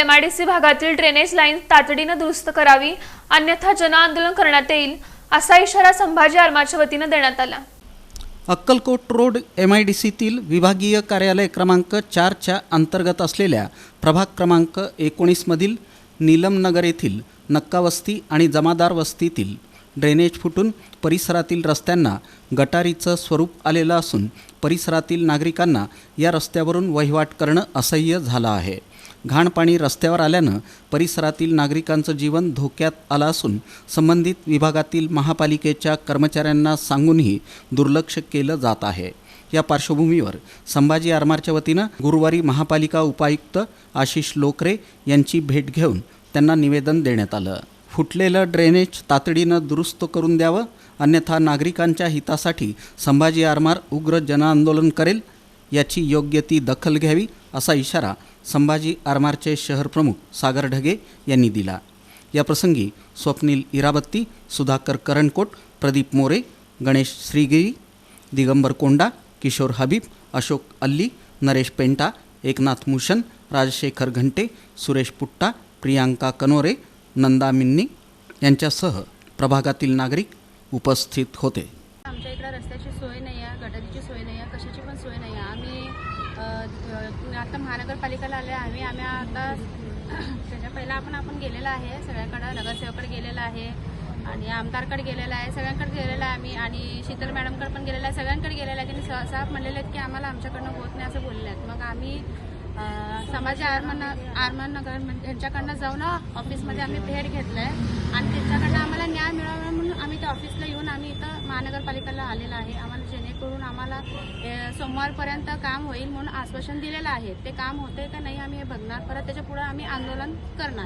MIDC भागातील drainage line तातडीनं दुरुस्त करावी अन्यथा जनआंदोलन करण्यात येईल असा इशारा संभाजी आर्माच्या वतीनं देण्यात आला. Akkalkot road M I D सीतील विभागीय कार्यालय क्रमांक चारच्या अंतर्गत असलेल्या प्रभाग क्रमांक एकोणीसमधील नीलमनगर येथील नक्का वस्ती आणि जमादार वस्तीतील ड्रेनेज फुटून परिसरातील रस्त्यांना गटारीचं स्वरूप आलेलं असून परिसरातील नागरिकांना या रस्त्यावरून वहिवाट करणं असह्य झालं आहे. घाण पाणी रस्त्यावर आल्यानं परिसरातील नागरिकांचं जीवन धोक्यात आलं असून संबंधित विभागातील महापालिकेच्या कर्मचाऱ्यांना सांगूनही दुर्लक्ष केलं जात आहे. या पार्श्वभूमीवर संभाजी आरमारच्या वतीनं गुरुवारी महापालिका उपायुक्त आशिष लोकरे यांची भेट घेऊन त्यांना निवेदन देण्यात आलं. फुटलेलं ड्रेनेज तातडीनं दुरुस्त करून द्यावं अन्यथा नागरिकांच्या हितासाठी संभाजी आरमार उग्र जनआंदोलन करेल याची योग्य ती दखल घ्यावी असा इशारा संभाजी आरमारचे शहरप्रमुख सागर ढगे यांनी दिला. याप्रसंगी स्वप्नील इराबत्ती सुधाकर करणकोट प्रदीप मोरे गणेश श्रीगिरी दिगंबर कोंडा किशोर हबीब अशोक अल्ली नरेश पेंटा एकनाथ मुशन राजशेखर घंटे सुरेश पुट्टा प्रियांका कनोरे नंदा मिन्नी यांच्यासह प्रभागातील नागरिक उपस्थित होते. आमच्या इकडे रस्त्याची सोय नाही आहे गटारीची सोय नाही आहे कशाची पण सोय नाही आहे. आम्ही आता महानगरपालिकेला आले आहे आम्ही. आम्ही आता त्याच्या पहिला आपण आपण गेलेलं आहे. सगळ्याकडं नगरसेवकडे गेलेलं आहे आणि आमदारकडे गेलेलं आहे. सगळ्यांकडे गेलेलं आहे आम्ही आणि शीतल मॅडमकडे पण गेलेलं आहे. सगळ्यांकडे गेलेलं आहे. की सहसा म्हणलेले आहेत की आम्हाला आमच्याकडनं होत नाही असं बोलले आहेत मग आम्ही समाज समाजी आरमान नगर यांच्याकडनं जाऊन ऑफिसमध्ये आम्ही भेट घेतलं आहे आणि त्यांच्याकडनं आम्हाला न्याय मिळावा म्हणून आम्ही त्या ऑफिसला येऊन आम्ही इथं महानगरपालिकेला आलेलं आहे. आम्हाला आम्हाला सोमवारपर्यंत काम होईल म्हणून आश्वासन दिलेलं आहे. ते काम होते का नाही आम्ही हे बघणार. परत त्याच्या पुढे आम्ही आंदोलन करणार.